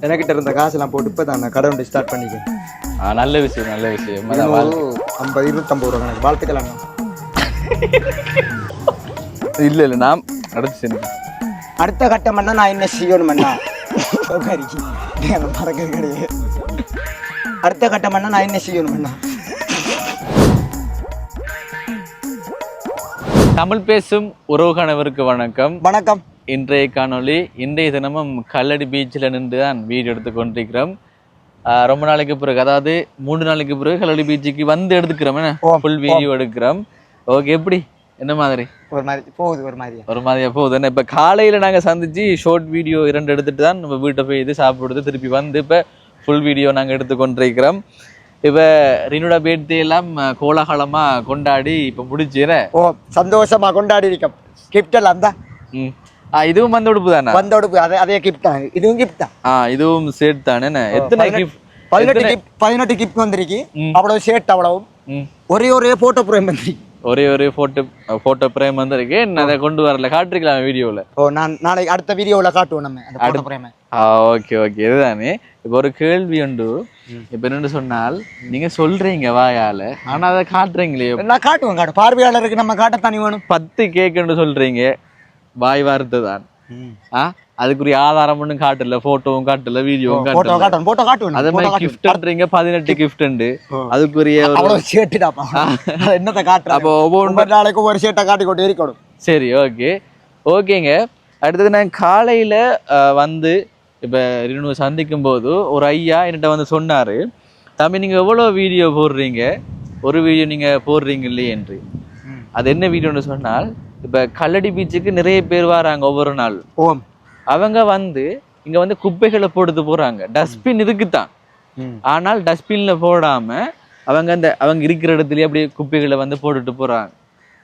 எனக்கிட்ட இருந்த காசெல்லாம் போட்டு இப்போ தான் கடை ஒன்று ஸ்டார்ட் பண்ணிக்கேன் ஆ, நல்ல விஷயம் நல்ல விஷயம். ஐம்பது இருபத்தம்பது ரூபா கணக்கு. வாழ்த்துக்கள் அண்ணா. இல்ல இல்ல நான் அடுத்து செஞ்சு அடுத்த கட்டம் பண்ணா நான் என்ன செய்யணும் அண்ணா? மறக்கிறது கிடையாது. அடுத்த கட்டம் பண்ணா நான் என்ன செய்யணும் அண்ணா? தமிழ் பேசும் உறவுகானவருக்கு வணக்கம். வணக்கம். இன்றைய காணொளி இன்றைய தினமும் கல்லடி பீச்சில் நின்று தான் வீடியோ எடுத்து கொண்டிருக்கிறோம். ரொம்ப நாளைக்கு பிறகு அதாவது மூன்று நாளைக்கு பிறகு கல்லடி பீச்சுக்கு வந்து எடுத்துக்கிறோம் ஃபுல் வீடியோ எடுக்கிறோம். ஓகே எப்படி? என்ன மாதிரி? ஒரு மாதிரி போகுது ஒரு மாதிரியா? ஒரு மாதிரியா போகுது. என்ன இப்போ காலையில் நாங்கள் சந்திச்சு ஷார்ட் வீடியோ இரண்டு எடுத்துட்டு தான் நம்ம வீட்டை போய் இது சாப்பிடுறது திருப்பி வந்து இப்போ ஃபுல் வீடியோ நாங்கள் எடுத்து கொண்டிருக்கிறோம். இப்போ ரினுட பேர்தே எல்லாம் கோலாகலமாக கொண்டாடி இப்போ முடிச்சிட ஓ சந்தோஷமா கொண்டாடி இருக்கோம். கிஃப்ட் எல்லாம் தான் ம். இதுவும் வந்து உடுப்பு தானே வந்தோடு அதே அதே கிஃப்ட் தான் இதுவும் கிஃப்ட் தான் ஆ இதுவும் சேர்த்து தானே? எத்தனை gift? பதினெட்டு கிஃப்ட் பதினெட்டு கிஃப்ட் வந்திருக்கு. அவ்வளவு ஷர்ட் அவ்வளவும் ஒரே ஒரே போட்டோ பிரேம் வந்திருக்கு ஒரே ஒரு போட்டோ போட்டோ பிரேம் வந்திருக்கு நான் அதை கொண்டு வரல காட்டிருக்கலாம் வீடியோவில் ஓ நான் நாளைக்கு அடுத்த வீடியோவில் காட்டுவோம் நம்ம அந்த போட்டோ பிரேமை ஆ ஓகே ஓகே இதுதானே இப்போ ஒரு கேள்வி உண்டு இப்போ என்னன்னு சொன்னால் நீங்க சொல்றீங்க வாயால ஆனா அதை காட்டுறீங்களே நான் காட்டுவேன் காட்டு பார்வையாளருக்கு நம்ம காட்டத்தானே வேணும் பத்து கேக்குன்னு சொல்றீங்க. வாய் வார்த்தை தான் ஆ? அதுக்குரிய ஆதாரம் ஒன்றும் காட்டல போட்டோவும் காட்டல வீடியோவும் காட்டல. அதே மாதிரி. கிஃப்ட்ன்றீங்க பதினெட்டு கிஃப்ட் ஓ. அதுக்குரிய ஒரு என்னத்தை காட்டுறேன் அப்போ ஒவ்வொரு நாளைக்கு ஒவ்வொரு ஷர்ட்டை காட்டி கொண்டு இருக்கணும். சரி ஓகே ஓகேங்க அடுத்தது நான் காலையில் வந்து இப்போ ரினு சந்திக்கும் போது ஒரு ஐயா என்கிட்ட வந்து சொன்னார் தம்பி நீங்கள் எவ்வளோ வீடியோ போடுறீங்க? ஒரு வீடியோ நீங்கள் போடுறீங்க இல்லையே? என்று. அது என்ன வீடியோன்னு சொன்னால் இப்போ கல்லடி பீச்சுக்கு நிறைய பேர் வராங்க ஒவ்வொரு நாள். ஓம் அவங்க வந்து இங்கே வந்து குப்பைகளை போடுறது போகிறாங்க டஸ்ட்பின் இருக்குதான் ஆனால் டஸ்ட்பின்ல போடாம அவங்க அந்த அவங்க இருக்கிற இடத்துலயே அப்படியே குப்பைகளை வந்து போட்டுட்டு போறாங்க.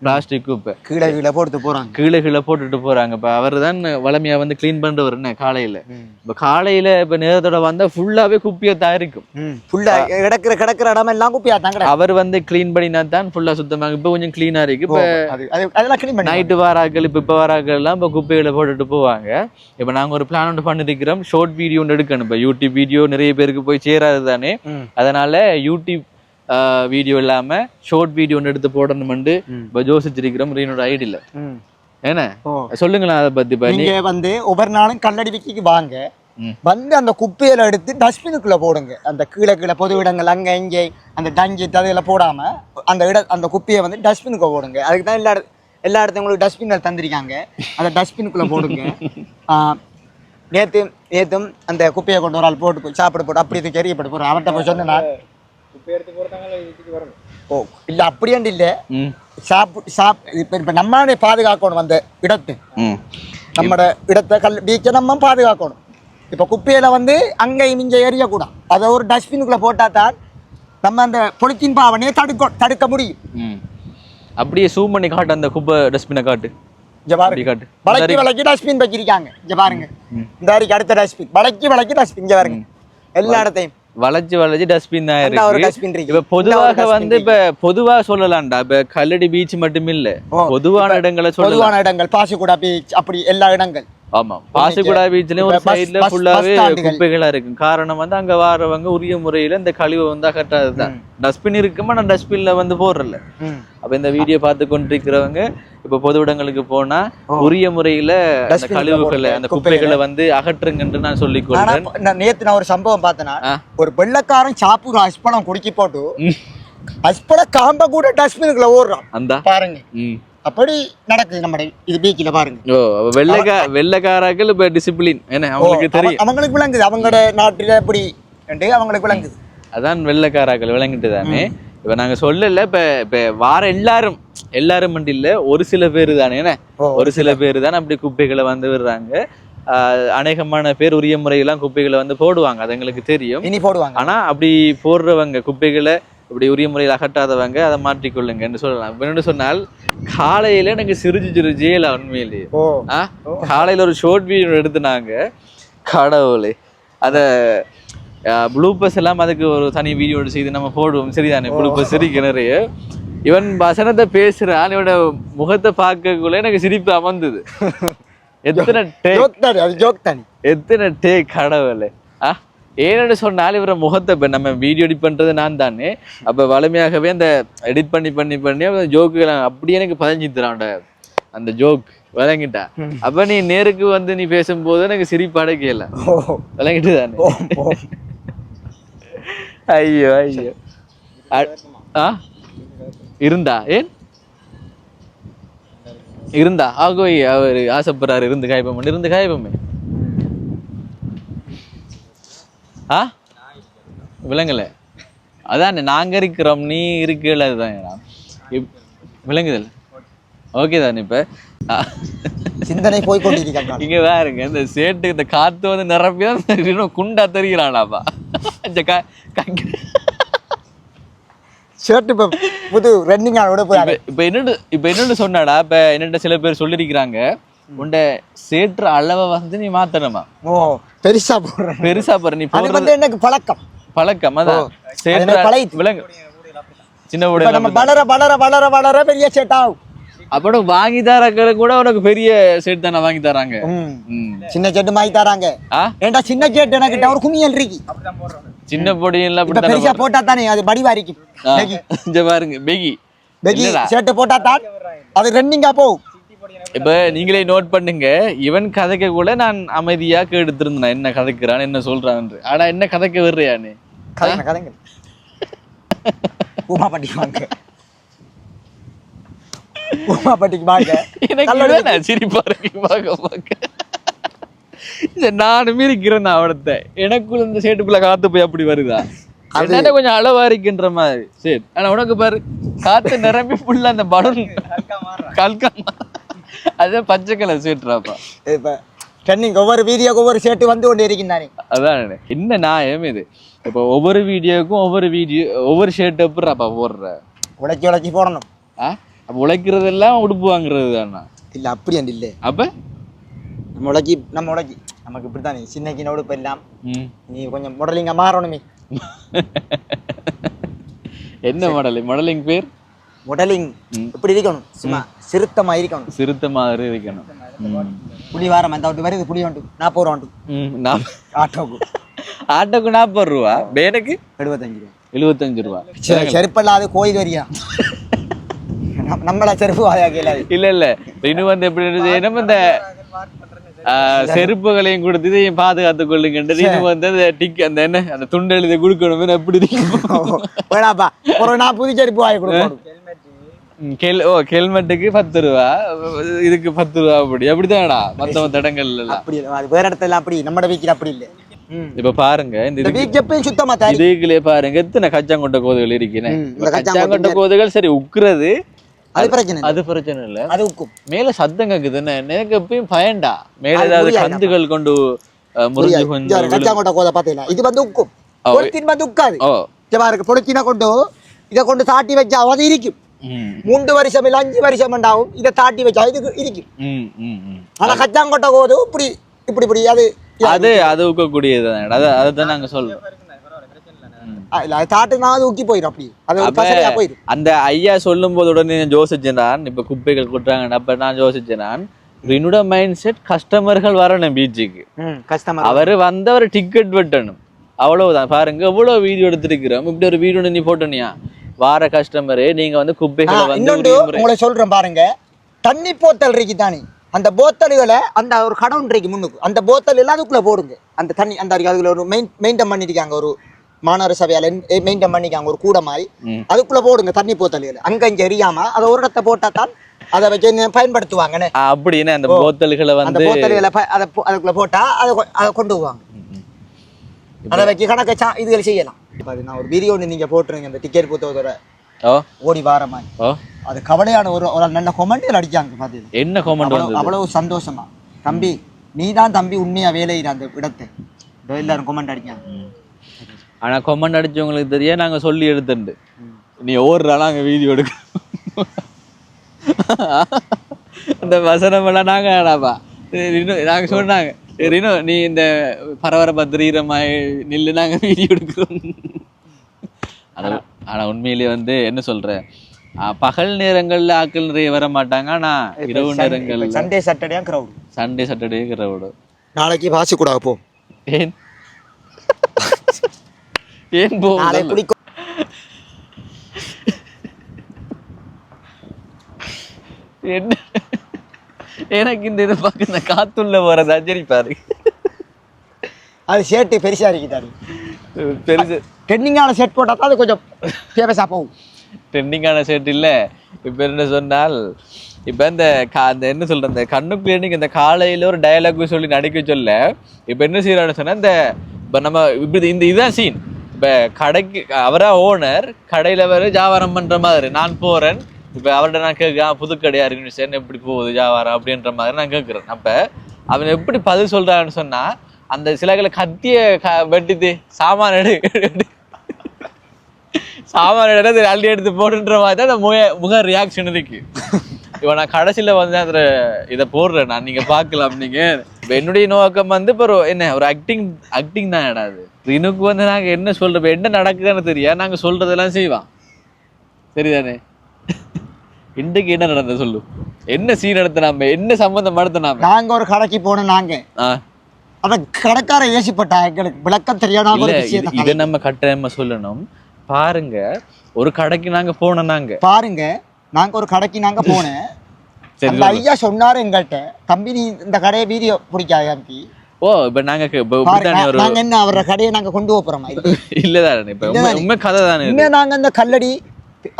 பிளாஸ்டிக் குப்பை. கீழே கீழே போட்டு போறாங்க. கீழே கீழே போட்டுட்டு போறாங்க. இப்ப அவர் தான் வளமையா வந்து க்ளீன் பண்றவர் என்ன காலையில. இப்ப காலையில இப்ப நேரத்தோட வந்தா ஃபுல்லாவே குப்பியை தான் இருக்கும் ஃபுல்லா கிடக்குற கிடக்குற இடம் எல்லாம் குப்பியா தான் அவர் வந்து க்ளீன் பண்ணினா தான் ஃபுல்லா சுத்தமாக இப்ப கொஞ்சம் க்ளீனா இருக்கு. இப்ப அது அது அதெல்லாம் க்ளீன் நைட்டு வாராக்கள் இப்ப இப்ப வாராக்கள் எல்லாம் இப்ப குப்பைகளை போட்டுட்டு போவாங்க. இப்ப நாங்க ஒரு பிளான் ஒன்று பண்ணிருக்கிறோம். ஷார்ட் வீடியோ ஒன்று எடுக்கணும். இப்ப யூடியூப் வீடியோ நிறைய பேருக்கு போய் சேராது தானே. அதனால யூடியூப் வீடியோ இல்லாம ஷார்ட் வீடியோ ஒன்று எடுத்து போடணும்னு இப்போ யோசிச்சிருக்கிறோம் ரீனோட ஐடியில் ஓ. சொல்லுங்களேன் அதை பத்தி நீங்க வந்து ஒவ்வொரு நாளும் கல்லடி விக்கிக்கு வாங்க. வந்து அந்த குப்பையில எடுத்து டஸ்ட்பினுக்குள்ள போடுங்க. அந்த கீழே கீழே பொது இடங்கள் அங்க இங்கே அந்த டஞ்சி ததையில போடாம அந்த இட அந்த குப்பையை வந்து டஸ்ட்பினுக்குள்ள போடுங்க. அதுக்கு தான் எல்லா எல்லா இடத்தையும் உங்களுக்கு டஸ்ட்பின்ல தந்திருக்காங்க. அந்த டஸ்ட்பினுக்குள்ள போடுங்க. நேத்து நேத்தும் அந்த குப்பையை கொண்டு ஒரு ஆள் போட்டு சாப்பிட போட்டு அப்படி தூக்கி எறியப்பட்டு போறோம் அவர்கிட்ட போய் சொன்னா ஓ இல்ல அப்படியாண்டு இல்ல. ம். சாப்பு சாப் இப்ப இப்ப நம்மளே பாதுகாக்கணும் அந்த இடத்தை. ம். நம்மட இடத்தை கல் பீச்சை நம்ம பாதுகாக்கணும். இப்போ குப்பையில வந்து அங்கேயும் இங்கே எறியக்கூடாது. அதை ஒரு டஸ்ட்பினுக்குள்ள போட்டா தான் நம்ம அந்த பொலித்தீன் பாவனையை தடுக்க தடுக்க முடியும். ம். அப்படியே ஜூம் பண்ணி காட்டு அந்த குப்பை டஸ்ட்பினை காட்டு. பாருங்க காட்டு. வளைக்கி வளைக்கி டஸ்ட்பின் வச்சிருக்காங்க. இங்க பாருங்க. இந்த வரைக்கும் அடுத்த டஸ்ட்பின் வளைக்கி வளைக்கி டஸ்ட்பின் இங்க பாருங்க. எல்லா இடத்தையும். வளைச்சு வளைச்சு டஸ்ட்பின் தான் இருக்கு. இப்ப பொதுவாக வந்து இப்ப பொதுவா சொல்லலாம்டா. இப்ப கல்லடி பீச் மட்டும் இல்ல. பொதுவான இடங்களை பொதுவான இடங்கள் பாசிக்குடா பீச் அப்படி எல்லா இடங்கள். ஆமா. பாசிக்குடா பீச்லயும் ஒரு சைடுல ஃபுல்லாவே. குப்பைகளா இருக்கும். காரணம் வந்து அங்க வாரவங்க உரிய முறையில இந்த கழிவை வந்து அகற்றாதுதான். டஸ்ட்பின் இருக்குமா? நான் டஸ்ட்பின்ல வந்து போடுறல. அப்ப இந்த வீடியோ பார்த்து கொண்டிருக்கிறவங்க இப்ப பொது இடங்களுக்கு போனா உரிய முறையில அந்த கழிவுகளை அந்த குப்பைகளை. வந்து அகற்றுங்கன்னு நான் சொல்லிக் ஆனா கொள்றேன் நேத்து நான் ஒரு சம்பவம் பார்த்தேன்னா. ஒரு வெள்ளக்காரன் சாப்பு அஸ்பலம் குடிக்கி போட்டு. அஸ்பல காம்ப கூட டஸ்ட்பினுக்குள்ள ஓடுறான். அந்த. பாருங்க. அப்படி நடக்குது நம்ம இது பீச்சில் பாருங்க. ஓ வெள்ளைக்கா வெள்ளைக்காராக்கள் இப்ப டிசிப்ளின் என்ன அவங்களுக்கு தெரியும். அவ- அவங்களுக்கு விளங்குது. அவங்களோட நாட்டில் எப்படி அவங்களுக்கு விளங்குது. அதான் வெள்ளைக்காராக்கள் விளங்கிட்டு தானே. இப்ப நாங்க சொல்லல இப்ப இப்ப வார எல்லாரும் எல்லாரும் மட்டும் இல்ல ஒரு சில பேர் தானே என்ன? ஒரு சில பேர் தான் அப்படி குப்பைகளை வந்து விடுறாங்க. அநேகமான பேர் உரிய முறையெல்லாம் குப்பைகளை வந்து போடுவாங்க அது எங்களுக்கு தெரியும். இனி போடுவாங்க. ஆனா அப்படி போடுறவங்க குப்பைகளை இப்படி உரிய முறையில் அகற்றாதவங்க அதை மாற்றிக்கொள்ளுங்கன்னு சொல்லலாம். என்னன்னு சொன்னால் காலையில எனக்கு சிரிச்சு சிரிச்சு இல்லை உண்மையிலேயே. ஆ? காலையில ஒரு ஷார்ட் வீடியோ எடுத்துனாங்க. கடவுளே. அத ப்ளூபஸ் எல்லாம் அதுக்கு ஒரு தனி வீடியோ செய்து நம்ம போடுவோம். சரிதானே? ப்ளூபஸ் சிரிக்க நிறைய. இவன் வசனத்தை பேசுறான் இவனோட முகத்தை பார்க்கக்குள்ள எனக்கு சிரிப்பு அமர்ந்தது. எத்தனை டே ஜோக் தானே அது ஜோக் தானே எத்தனை டே கடவுளே? ஆ? ஏன்னு சொன்னால் இவர முகத்தை இப்போ நம்ம வீடியோ எடிட் பண்ணுறது நான் தானே. அப்போ வலிமையாகவே அந்த எடிட் பண்ணி பண்ணி பண்ணி ஜோக்குகளை அப்படியே எனக்கு பதிஞ்சித்துறான் அந்த அந்த ஜோக் விளங்கிட்டா அப்ப நீ நேருக்கு வந்து நீ பேசும்போது எனக்கு சிரிப்பாட கேட்கல ஓ விளங்கிட்டு தானே? ஐயோ ஐயோ. ஆ? இருந்தா? ஏன்? இருந்தா? ஆகோ அவர் ஆசைப்படுறாரு இருந்து காய்ப்பம் இருந்து காய்ப்பமே ஆ? விளங்கல அதானே நாங்க இருக்கிறோம் நீ இருக்கல அதுதான். விளங்குதல் ஓகே தானே இப்ப. சிந்தனை போய் கொண்டிருக்காங்க இங்க பாருங்க இந்த சேட்டு இந்த காத்து வந்து நிரப்பி தான் இன்னும் குண்டா தெரிகிறானாப்பா ஷர்ட் இப்போ புது ரன்னிங் விட போய் இப்ப என்னன்னு இப்ப என்னன்னு சொன்னாடா இப்ப என்னட்ட சில பேர் சொல்லிருக்கிறாங்க. உண்ட சேற்று அளவை வந்து நீ மாத்தணுமா? ஓ பெருசா போடுறேன். பெருசா பாரு நீ போடுறது வந்து எனக்கு பழக்கம். பழக்கம் அதான். அது சேற்று. விலங்கு. சின்ன உடல் நம்ம வளர வளர வளர வளர பெரிய ஷர்ட் ஆகும். அப்படம் வாங்கி தரக்களுக்கு கூட உனக்கு பெரிய செட் தானே வாங்கி தராங்க. சின்ன செட்டு வாங்கி தராங்க. ஆ? ஏன்டா சின்ன செட்டு எனக்கு ஒரு குமியல் இருக்கு. சின்ன பொடியெல்லாம் பெருசா போட்டா தானே அது படி இங்க பாருங்க பெகி. பெகி? ஷர்ட் போட்டா தான் அது ரன்னிங்கா போகும். இப்ப நீங்களே நோட் பண்ணுங்க. இவன் கதைக்க கூட நான் அமைதியா கேட்டுருந்தேன் என்ன கதைக்கிறான் என்ன சொல்றான் ஆனா என்ன கதைக்க வர்றியா நீ? கதைங்க கதைங்க. உமா பாட்டிக்கு வாங்க. உமா பாட்டிக்கு வாங்க. எனக்கு இதுதான் சிரிப்பா இருக்கு பார்க்க இந்த நானுமே இருக்கிறேன் நான் அவனத்தை எனக்குள்ள இந்த சேட்டுக்குள்ள காத்து போய் அப்படி வருதா? அதனால கொஞ்சம் அளவா இருக்குன்ற மாதிரி. சரி ஆனா உனக்கு பாரு காத்து நிரம்பி ஃபுல்லா அந்த பலூன் கல்கமா அதே பச்சை கலர் சேட்டுறாப்பா இப்ப ட்ரெண்டிங் ஒவ்வொரு வீடியோக்கு ஒவ்வொரு ஷர்ட் வந்து கொண்டு இருக்கின்றானே. அதான் என்ன நியாயம் இது? இப்போ ஒவ்வொரு வீடியோக்கும் ஒவ்வொரு வீடியோ ஒவ்வொரு ஷர்ட் எப்படிறாப்பா போடுற? உழைச்சி உழைச்சி போடணும். ஆ? அப்போ உழைக்கிறதெல்லாம் உடுப்பு வாங்குறது தானா இல்ல அப்படி அந்த இல்ல. அப்ப? நம்ம உழைச்சி நம்ம உழைச்சி. நமக்கு இப்படித்தானே. சின்னக்கு நோடுப்பு எல்லாம். ம். நீ கொஞ்சம் மாடலிங்கா மாறணுமே. என்ன மாடல் மாடலிங் பேர்? மாடலிங் ம். இப்படி இருக்கணும். சும்மா சிறுத்தமா இருக்கணும். சிறுத்தை மாதிரி இருக்கணும். புலி வாரம் அந்த விட்டு வருது புலி வண்டு நாற்பது ரூபா நான் ஆட்டோக்கு. ஆட்டோக்கு நாற்பது ரூபா. பேனுக்கு? எழுபத்தஞ்சு ரூபா. எழுபத்தஞ்சு ரூபா. செருப்பல்லாது கோயில் வரியா? நம்- நம்மள செருப்பு வாயா கேளாது. இல்ல இல்ல. இன்னும் வந்து எப்படி செய்யணும் இந்த செருப்புகளையும் கொடுத்து இதையும் பாதுகாத்து கொள்ளுங்கன்றது இன்னும் வந்து அந்த டிக் அந்த என்ன அந்த துண்டு எழுதி கொடுக்கணும் எப்படி இருக்கும் வேணாப்பா. ஒரு நான் புது செருப்பு வாங்கி கொடுக்கணும். கெல் ஓ ஹெல்மெட்டுக்கு பத்து ரூபா. இதுக்கு பத்து ரூபா அப்படி. அப்படிதானடா மத்த மத்த இடங்கள்ல அப்படி வேற இடத்துல அப்படி நம்மட வீக்கில் அப்படி இல்லை. இப்ப பாருங்க இந்த எப்பயும் சுத்தமா இதுக்குள்ளே பாருங்க எத்தனை கச்சாங்கொண்ட கோதுகள் இந்த கச்சாங்கொண்ட கோதுகள். சரி உக்குறது. அது பிரச்சனை. அது பிரச்சனை இல்ல. அது உக்கும். மேல சத்தம் கேக்குது என்ன எனக்கு எப்பயும் பயன்டா. மேல ஏதாவது கந்துகள் கொண்டு முறிஞ்சு கொஞ்சம் கச்சாங்கோட்டை கோதை பார்த்தீங்களா? இது வந்து உக்கும். பொலித்தீன் வந்து உக்காது. இருக்கு பொலித்தீனை கொண்டு இதை கொண்டு தாட்டி வச்சா அது இருக்கும் மூன்று வருஷம் இல்லை அஞ்சு வருஷம் உண்டாகும் இதை தாட்டி வச்சா இது இருக்கும். ஆனா கச்சாங்கோட்டை கோது இப்படி இப்படி இப்படி அது அது அது ஊக்கக்கூடியது அதை அதை தான் நாங்க சொல்றோம் அந்த ஐயா சொல்லும் போது உடனே யோசிச்சேன் நான் இப்ப குப்பைகள் கொட்டுறாங்க அப்ப நான் யோசிச்சேன் நான் என்னோட மைண்ட் செட் கஸ்டமர்கள் வரணும் பீச்சுக்கு கஷ்டமா அவரு வந்தவர் டிக்கெட் வெட்டணும் அவ்வளவுதான் பாருங்க எவ்வளவு வீடியோ எடுத்திருக்கிறோம் இப்படி ஒரு வீடியோ நீ போட்டனியா வார கஸ்டமரு நீங்க வந்து குப்பைகளை வந்து உங்களை சொல்றேன் பாருங்க. தண்ணி போத்தல் இருக்கு தானே. அந்த போத்தல்களை அந்த ஒரு கடவுன் இருக்கு முன்னுக்கு. அந்த போத்தல் எல்லாம் அதுக்குள்ள போடுங்க. அந்த தண்ணி அந்த அதுல ஒரு மெயின் மெயின்டைன் பண்ணிருக்காங்க ஒரு மாநகர சபையால மெயின்டைன் பண்ணிருக்காங்க ஒரு கூட மாதிரி. அதுக்குள்ள போடுங்க தண்ணி போத்தல்களை. அங்க இங்க எரியாம அதை ஒரு இடத்த போட்டா தான் அதை வச்சு பயன்படுத்துவாங்கன்னு. அப்படின்னு அந்த போத்தல்களை அந்த வந்து போத்தல்களை ப- அதை போ- அதுக்குள்ள போட்டா அதை அதை கொண்டு போவாங்க. ம், ம். அதை வச்சு கணக்க சா இதுகளை செய்யலாம். நான் ஒரு வீடியோ ஒன்று நீங்க போட்டுருங்க இந்த டிக்கெட் புத்தகத்தோட ஓடி வாரமாய் ஓ. அது கவலையான ஒரு ஒரு நல்ல கொமெண்டில் அடிச்சாங்க பார்த்தீங்க என்ன காமெண்ட் அவ்வளவு சந்தோஷமா. தம்பி நீ தான் தம்பி உண்மையா வேலையிற அந்த இடத்தை. எல்லாரும் கொமெண்ட் அடிக்காங்க ம். ஆனா கொமெண்ட் அடிச்சவங்களுக்கு தெரிய நாங்க சொல்லி எடுத்துண்டு. நீ ஓடுறா நாங்க வீடியோ எடுக்க அந்த வசனம் எல்லாம் நாங்க ஆடாப்பா இன்னும் நாங்க சொன்னாங்க. ரினோ நீ இந்த பரபரப்பா திரீரமாய் நில்லு நாங்க வீடியோ எடுக்கிறோம். ஆனா ஆனா உண்மையிலேயே வந்து என்ன சொல்ற? பகல் நேரங்கள்ல ஆட்கள் நிறைய வர மாட்டாங்க ஆனா இரவு நேரங்கள்ல Sunday Saturday crowd Sunday Saturday crowd நாளைக்கு வாசி கூட போ. ஏன்? ஏன் குடிக்கும் என்ன? எனக்கு இந்த இது பார்க்க இந்த காத்துள்ள வர அஜரிப்பாரு அது ஷர்ட்டு பெருசா இருக்குதாரு பெருசு. ட்ரெண்டிங்கான ஷர்ட் போட்டா தான் அது கொஞ்சம் ஃபேமஸாக போகும். ட்ரெண்டிங்கான ஷர்ட் இல்ல. இப்ப என்ன சொன்னால் இப்ப இந்த கா- அந்த என்ன சொல்ற இந்த கண்ணுக்குள்ளே நீங்க இந்த காலையில ஒரு டயலாக் சொல்லி நடிக்க சொல்ல இப்ப என்ன செய்யறான்னு சொன்னா இந்த இப்ப நம்ம இப்படி இந்த இதுதான் சீன் இப்ப கடைக்கு அவரா ஓனர் கடையில வர வியாபாரம் பண்ற மாதிரி. நான் போறேன் இப்ப அவர்கிட்ட நான் கேட்குறேன் புது இருக்குன்னு சேர்ந்து எப்படி போகுது வியாபாரம் அப்படின்ற மாதிரி நான் கேட்குறேன் அப்ப அவன் எப்படி பதில் சொல்கிறான்னு சொன்னா அந்த சிலைகளை கத்திய க- வெட்டிது சாமான எடு சாமான எடுத்து அள்ளி எடுத்து போட்டுன்ற மாதிரி தான் அந்த முக முக ரியாக்ஷன் இருக்கு. இப்போ நான் கடைசியில் வந்து அந்த இதை போடுறேன் நான். நீங்க பார்க்கலாம் நீங்கள் இப்போ என்னுடைய நோக்கம் வந்து இப்போ ஒரு என்ன ஒரு ஆக்டிங் ஆக்டிங் தான் இடாது ரினுக்கு வந்து நாங்க என்ன சொல்றோம் என்ன நடக்குதுன்னு தெரியா நாங்க சொல்றதெல்லாம் செய்வான் சரிதானே? இன்றைக்கு என்ன நடந்தது சொல்லு? என்ன சீன் எடுத்த நாம என்ன சம்பந்தம் எடுத்த நாம நாங்க ஒரு கடைக்கு போனோம் நாங்க. அத கடைக்கார ஏசிப்பட்டா எங்களுக்கு விளக்கம் தெரியாத இல்ல இது விஷயத்தை இதை நம்ம சொல்லணும். பாருங்க ஒரு கடைக்கு நாங்க போனோம் நாங்க. பாருங்க நாங்க ஒரு கடைக்கு நாங்க போனேன் அந்த ஐயா சொன்னாரு எங்கள்கிட்ட தம்பி நீ இந்த கடையை வீடியோ பிடிக்காது தம்பி. ஓ இப்ப நாங்க நாங்க என்ன அவர கடையை நாங்க கொண்டு போறோமா? இல்லதானே இப்ப உண்மை- கதை தானே நாங்க அந்த கல்லடி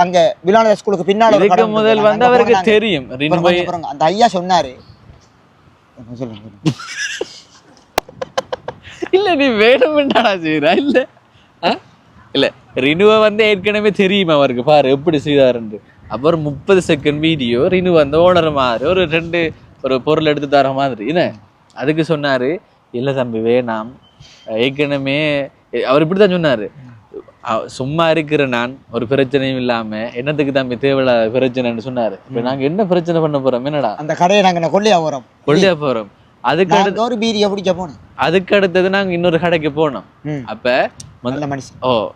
அங்க விலான ஸ்கூலுக்கு பின்னால. முதல் வந்து அவருக்கு. தெரியும். அந்த ஐயா சொன்னாரு. இல்ல நீ வேணுமென்றாடா செய்யறா இல்ல? இல்ல. ரினுவை வந்து ஏற்கனவே தெரியும் அவருக்கு. பாரு எப்படி செய்தாருன்னு அப்புறம் முப்பது செகண்ட் வீடியோ ரினு வந்து ஓனர் மாதிரி ஒரு ரெண்டு ஒரு பொருள் எடுத்து தர மாதிரி. என்ன? அதுக்கு சொன்னாரு இல்ல தம்பி வேணாம். ஏற்கனவே அவர் இப்படிதான் சொன்னாரு. சும்மா இருக்கிற நான் ஒரு பிரச்சனையும் இல்லாம என்னத்துக்கு தம்பி தேவையில்லாத பிரச்சனைன்னு சொன்னாரு. இப்ப நாங்க என்ன பிரச்சனை பண்ண போறோம்? என்னடா? அந்த கடையை நாங்க கொள்ளையா போறோம்? கொள்ளையா போறோம். அதுக்கு அடுத்து ஒரு பீடியை பிடிக்க போனோம். அதுக்கு அடுத்தது நாங்க இன்னொரு கடைக்கு போனோம். அப்ப மொத- நல்ல மனுஷன். ஓ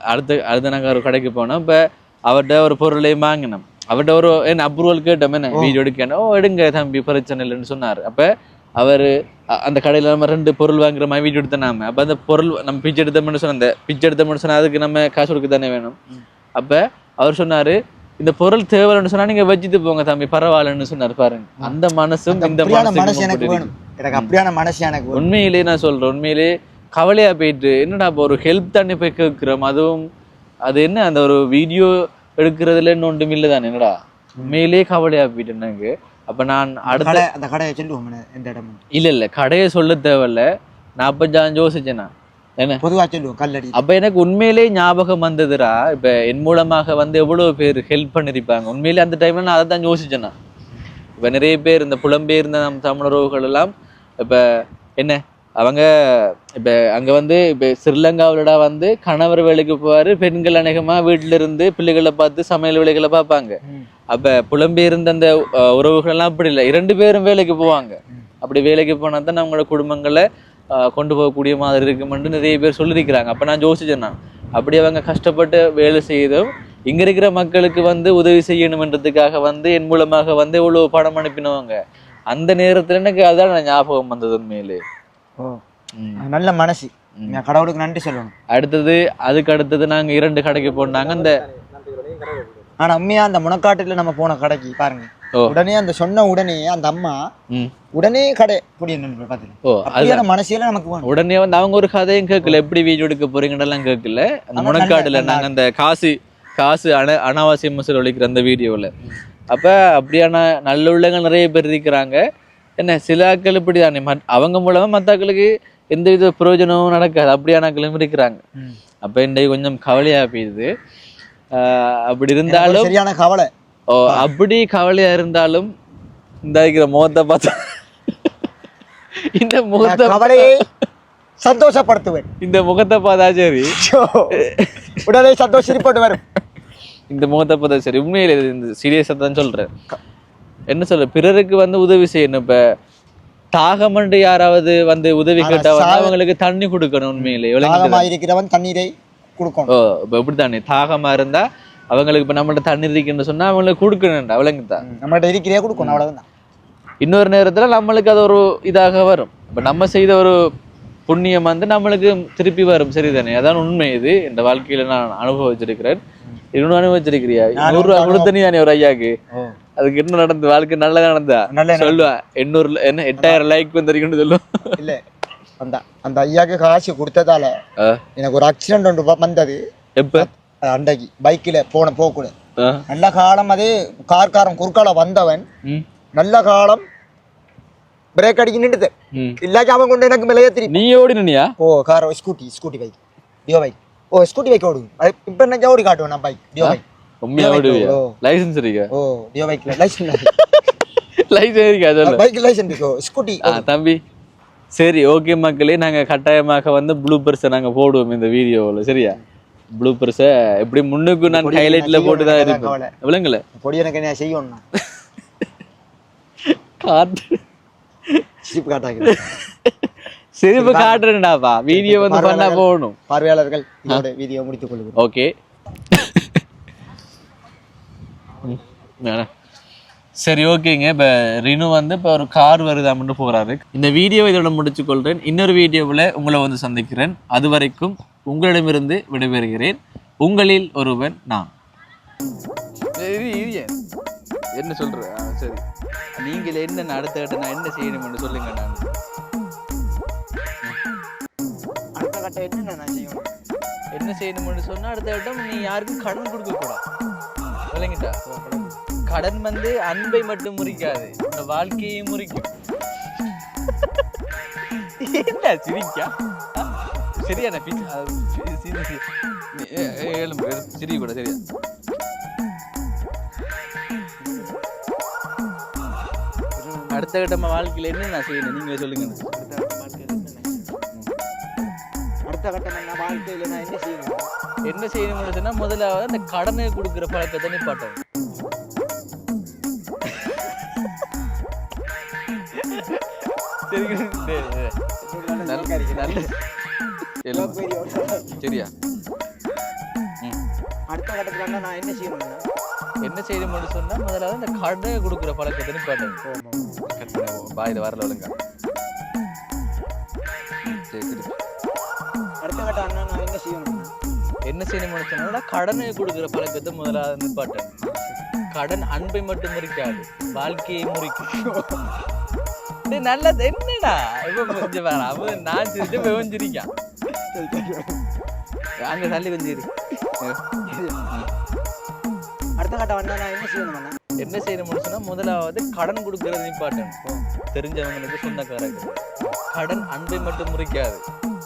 அடுத்து அடுத்து நாங்க ஒரு கடைக்கு போனோம். இப்ப அவர்கிட்ட ஒரு பொருளையும் வாங்கினோம். அவர்கிட்ட ஒரு என்ன அப்ரூவல் கேட்டோம். என்ன வீடியோ எடுக்கணும். ஓ எடுங்க தம்பி பிரச்சனை இல்லைன்னு சொன்னாரு. அப்ப அவரு அந்த கடையில நம்ம ரெண்டு பொருள் வாங்குற மாதிரி வீடியோ எடுத்த நாம. அப்ப அந்த பொருள் நம்ம பிச்சை எடுத்தோம்னு சொன்ன அந்த பிச்சை எடுத்தோம்னு சொன்னா அதுக்கு நம்ம காசு கொடுக்க தானே வேணும். அப்ப அவர் சொன்னாரு இந்த பொருள் தேவைன்னு சொன்னா நீங்க வச்சுட்டு போங்க தம்பி பரவாயில்லன்னு சொன்னாரு பாருங்க. அந்த மனசும் இந்த மனசு எனக்கு வேணும். எனக்கு அப்படியான மனசு எனக்கு வேணும். உண்மையிலே நான் சொல்றேன் உண்மையிலே கவலையா போயிட்டு என்னடா இப்போ ஒரு ஹெல்ப் தானே போய் கேட்கிறோம்? அதுவும் அது என்ன அந்த ஒரு வீடியோ எடுக்கிறதுல இன்னும் ஒன்றும் இல்லை தானே என்னடா உண்மையிலேயே கவலையா போயிட்டு எனக்கு அப்ப நான் அடுத்த அந்த கடையை சொல்லுவோம் எந்த இடம் இல்ல. இல்ல கடையை சொல்ல தேவையில்ல. நாற்பத்தஞ்சு யோசிச்சேன் என்ன? பொதுவா சொல்லுவோம் கல்லடி அப்ப எனக்கு உண்மையிலே ஞாபகம் வந்ததுடா. இப்ப என் மூலமாக வந்து எவ்வளவு பேர் ஹெல்ப் பண்ணிருப்பாங்க உண்மையிலே அந்த டைம்ல நான் அதை தான் யோசிச்சேன் இப்ப நிறைய பேர் இந்த புலம்பெயர்ந்த நம் தமிழர்கள் எல்லாம் இப்ப என்ன? அவங்க இப்ப அங்க வந்து இப்ப ஸ்ரீலங்காவிலடா வந்து கணவர் வேலைக்கு போவாரு பெண்கள் அநேகமா வீட்டுல இருந்து பிள்ளைகளை பார்த்து சமையல் வேலைகளை பார்ப்பாங்க. அப்ப புலம்பெயர்ந்த அந்த அஹ், உறவுகள் எல்லாம் அப்படி இல்லை. இரண்டு பேரும் வேலைக்கு போவாங்க. அப்படி வேலைக்கு போனா தான் அவங்களோட குடும்பங்களை கொண்டு போகக்கூடிய மாதிரி இருக்குமென்று நிறைய பேர் சொல்லியிருக்கிறாங்க. அப்ப நான் யோசிச்சேன் நான். அப்படி அவங்க கஷ்டப்பட்டு வேலை செய்தும் இங்க இருக்கிற மக்களுக்கு வந்து உதவி செய்யணுன்றதுக்காக வந்து என் மூலமாக வந்து இவ்வளவு பணம் அனுப்பினவங்க. அந்த நேரத்துல எனக்கு அதான் ஞாபகம் வந்தது உண்மையிலே. நல்ல மனசு. கடவுளுக்கு நன்றி சொல்லணும். அடுத்தது அதுக்கு அடுத்தது நாங்க இரண்டு கடைக்கு போனாங்க. அந்த ஆனா உண்மையா அந்த முனக்காட்டுல நம்ம போன கடைக்கு பாருங்க. உடனே அந்த சொன்ன உடனே அந்த அம்மா. உடனே கடை புடி என்ன பாத்துங்க ஓ அது அப்படியான மனசியெல்லாம் நமக்கு உடனே வந்து அவங்க ஒரு கதையும் கேட்கல. எப்படி வீடியோ எடுக்க போறீங்கன்னெல்லாம் கேட்கல. அந்த முனக்காடுல நாங்க அந்த காசு காசு அன அனாவசிய மசூல் ஒழிக்கிற அந்த வீடியோல அப்ப அப்படியான நல்ல உள்ளங்கள் நிறைய பேர் இருக்கிறாங்க. என்ன சில ஆட்கள் இப்படி தானே அவங்க மூலமா ஆட்களுக்கு எந்த வித பிரயோஜனமும் நடக்காது. அப்படியான ஆட்களும் இருக்கிறாங்க. அப்ப இன்றைக்கு கொஞ்சம் கவலையா போயிடுது. அப்படி இருந்தாலும் சரியான கவலை. ஓ அப்படி கவலையா இருந்தாலும் இந்த முகத்தை பார்த்தா இந்த முகத்தை கவலையை சந்தோஷப்படுத்துவேன். இந்த முகத்தை பார்த்தா சரி. உடனே சந்தோஷப்பட்டு வரும். இந்த முகத்தை பார்த்தா சரி. உண்மையில இந்த சீரியஸா தான் சொல்றேன் என்ன சொல்ற பிறருக்கு வந்து உதவி செய்யணும். இப்ப தாகமண்டு யாராவது வந்து உதவி கேட்டா அவங்களுக்கு தண்ணி கொடுக்கணும் உண்மையிலே? இருக்கிறவன் தண்ணீரை கொடுக்கணும். ஓ இப்ப எப்படி தானே தாகமா இருந்தா அவங்களுக்கு இப்ப நம்மள்ட்ட தண்ணி இருக்குன்னு சொன்னா அவங்களுக்கு கொடுக்கணும்டா விளங்குதா ம், நம்மள்ட்ட இருக்கிறே கொடுக்கணும் அவ்வளவுதான். இன்னொரு நேரத்துல நம்மளுக்கு அது ஒரு இதாக வரும். இப்ப நம்ம செய்த ஒரு புண்ணியம் வந்து நம்மளுக்கு திருப்பி வரும் சரிதானே? அதான் உண்மை இது. இந்த வாழ்க்கையில நான் அனுபவிச்சிருக்கிறேன். இன்னும் அனுபவிச்சிருக்கிறியா? நூறு ரூபா அனுபவம். கொடுத்த நீ ஒரு ஐயாக்கு? அதுக்கு என்ன நடந்து வாழ்க்கை நல்லதா நடந்தா நல்ல சொல்லுவா. எண்ணூறு என்ன எட்டாயிரம் லைக் வந்திருக்குன்னு சொல்லும் இல்ல அந்த அந்த ஐயாக்கு காசு கொடுத்ததால. எனக்கு ஒரு ஆக்சிடென்ட் ஒன்று வந்தது. எப்ப? அன்றைக்கு பைக்கில் போன போக்கூட ஆ. நல்ல காலம் அது கார்காரன் குறுக்கால வந்தவன். நல்ல காலம் பிரேக் அடிக்க நின்றுது ம். இல்லாட்டி அவன் கொண்டு எனக்கு மேலேயே திருப்பி நீ ஓடினியா ஓ car scooty scooty bike Dio bike ஓ ஸ்கூட்டி பைக் ஓடுங்க இப்போ என்ன ஓடி காட்டுவேன் நான் பைக் டியோ பைக் உண்மையா ஓடுவியா. லைசன்ஸ் இருக்கா ஓ டியோ பைக்ல லைசன்ஸ் லைசன்ஸ் இருக்கா சொல்லு? பைக் லைசன்ஸ் இருக்கோ ஸ்கூட்டி தம்பி. சரி ஓகே மக்களே நாங்க கட்டாயமாக வந்து ப்ளூ பர்ஸை நாங்க போடுவோம் இந்த வீடியோவில். சரியா? ப்ளூ பர்ஸை எப்படி முன்னுக்கு நான் ஹைலைட்ல போட்டு தான் இருப்பேன். விளங்கல? பொடி எனக்கு என்ன செய்யணும் காட்டு. சிப் காட்டாங்க சரி இப்ப காட்டுறேன்டாப்பா. வீடியோ வந்து பண்ணா போகணும். பார்வையாளர்கள் வீடியோ முடித்துக் கொள்கிறோம். ஓகே சரி ஓகேங்க. இப்போ ரினு வந்து இப்போ ஒரு கார் வருதாமட்டு போகிறாரு இந்த வீடியோ இதோட முடிச்சுக்கொள்கிறேன் இன்னொரு வீடியோவில் உங்களை வந்து சந்திக்கிறேன். அது வரைக்கும் உங்களிடமிருந்து விடைபெறுகிறேன். உங்களில் ஒருவன் நான். என்ன சொல்ற? ஆ, சரி. நீங்கள் என்ன அடுத்த நான் என்ன செய்யணும்னு சொல்லுங்க நான். அடுத்த கட்டம் என்ன நான் செய்யணும்? என்ன செய்யணும்னு சொன்னால் அடுத்த கட்டம் நீ யாருக்கும் கடன் கொடுக்கக்கூடாது. விளங்கிட்டா கடன் வந்து அன்பை மட்டும் முறிக்காது. இந்த வாழ்க்கையை முறிக்கும். என்ன சிரிக்கா? சரியான எலும்பு, எலும்பு. சிரி கூட சரியா? அடுத்த கட்டமா வாழ்க்கையில என்ன நான் செய்யணும்? நீங்களே சொல்லுங்க. அடுத்த கட்டம் என்ன வாழ்க்கையில் நான் என்ன செய்யணும்? என்ன செய்யணும்னு சொன்னா முதலாவது அந்த கடனை கொடுக்குற பழக்கத்தை நிப்பாட்டணும். சரியா? ம். அடுத்த கட்டத்துல நான் என்ன செய்யணும் என்ன? செய்யணும்னு சொன்னா முதலாவது அந்த கடனை கொடுக்குற பழக்கத்தை நிப்பாட்டணும் கட் பண்ணி வாயில வரல ஒழுங்கா. ம், சரி சரி. அடுத்த கட்டம் அண்ணா நான் என்ன செய்யணும் என்ன? செய்யணும்னு சொன்னா கடனை கொடுக்குற பழக்கத்தை முதலாவது நிப்பாட்டணும். கடன் அன்பை மட்டும் முறிக்காது வாழ்க்கையை முறிக்கும். நல்லது. என்னடா இப்ப கொஞ்சம் வேணாம் அவன் நான் சிரிச்சு இவன் சிரிக்கான் அங்க தள்ளி கொஞ்சம் இரு அடுத்த கட்டம் அண்ணா நான் என்ன செய்யணும் என்ன செய்யணும்னு சொன்னா முதலாவது கடன் கொடுக்கறது நிப்பாட்டணும் தெரிஞ்சவங்களுக்கு சொந்தக்காரங்க கடன் அன்பை மட்டும் முறிக்காது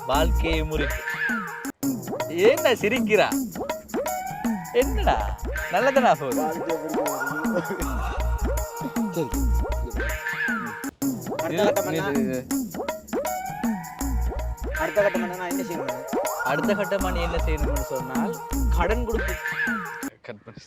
வாழ்க்கையை முறிக்கும் ஏன்டா சிரிக்கிறா என்னடா நல்லதானா போகுது சரி அடுத்த கட்டம் நான் என்ன செய்யணும்? அடுத்த கட்டமா நீ என்ன செய்யணும்னு சொன்னால் கடன் கொடுக்க கட் பண்ணி